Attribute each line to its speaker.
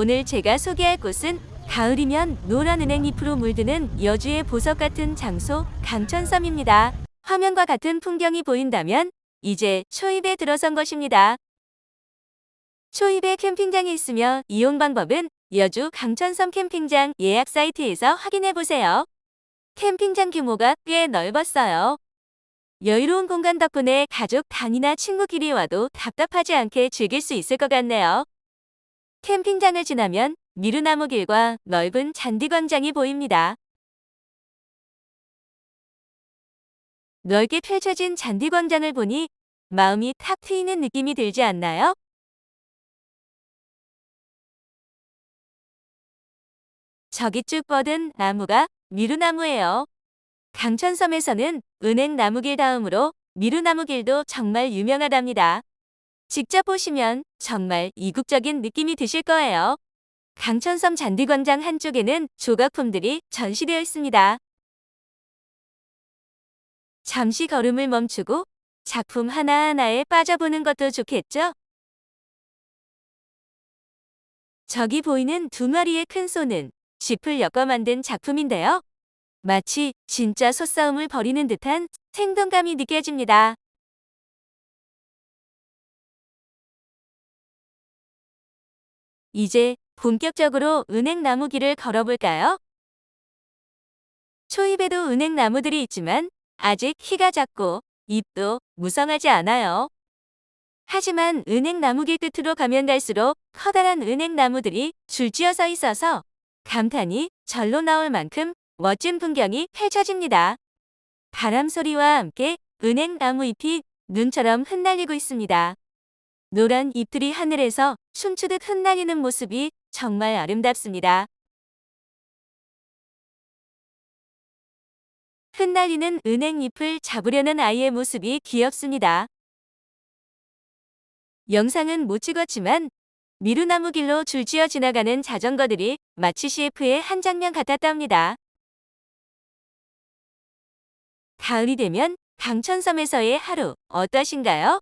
Speaker 1: 오늘 제가 소개할 곳은 가을이면 노란 은행잎으로 물드는 여주의 보석 같은 장소 강천섬입니다. 화면과 같은 풍경이 보인다면 이제 초입에 들어선 것입니다. 초입에 캠핑장이 있으며 이용 방법은 여주 강천섬 캠핑장 예약 사이트에서 확인해 보세요. 캠핑장 규모가 꽤 넓었어요. 여유로운 공간 덕분에 가족 단위나 친구끼리 와도 답답하지 않게 즐길 수 있을 것 같네요. 캠핑장을 지나면 미루나무 길과 넓은 잔디광장이 보입니다. 넓게 펼쳐진 잔디광장을 보니 마음이 탁 트이는 느낌이 들지 않나요? 저기 쭉 뻗은 나무가 미루나무예요. 강천섬에서는 은행나무길 다음으로 미루나무길도 정말 유명하답니다. 직접 보시면 정말 이국적인 느낌이 드실 거예요. 강천섬 잔디광장 한쪽에는 조각품들이 전시되어 있습니다. 잠시 걸음을 멈추고 작품 하나하나에 빠져보는 것도 좋겠죠? 저기 보이는 두 마리의 큰 소는 짚을 엮어 만든 작품인데요. 마치 진짜 소싸움을 벌이는 듯한 생동감이 느껴집니다. 이제 본격적으로 은행 나무길을 걸어볼까요? 초입에도 은행 나무들이 있지만 아직 키가 작고 잎도 무성하지 않아요. 하지만 은행 나무길 끝으로 가면 갈수록 커다란 은행 나무들이 줄지어 서 있어서 감탄이 절로 나올 만큼 멋진 풍경이 펼쳐집니다. 바람 소리와 함께 은행 나무 잎이 눈처럼 흩날리고 있습니다. 노란 잎들이 하늘에서 춤추듯 흩날리는 모습이 정말 아름답습니다. 흩날리는 은행잎을 잡으려는 아이의 모습이 귀엽습니다. 영상은 못 찍었지만 미루나무 길로 줄지어 지나가는 자전거들이 마치 CF의 한 장면 같았답니다. 가을이 되면 강천섬에서의 하루 어떠신가요?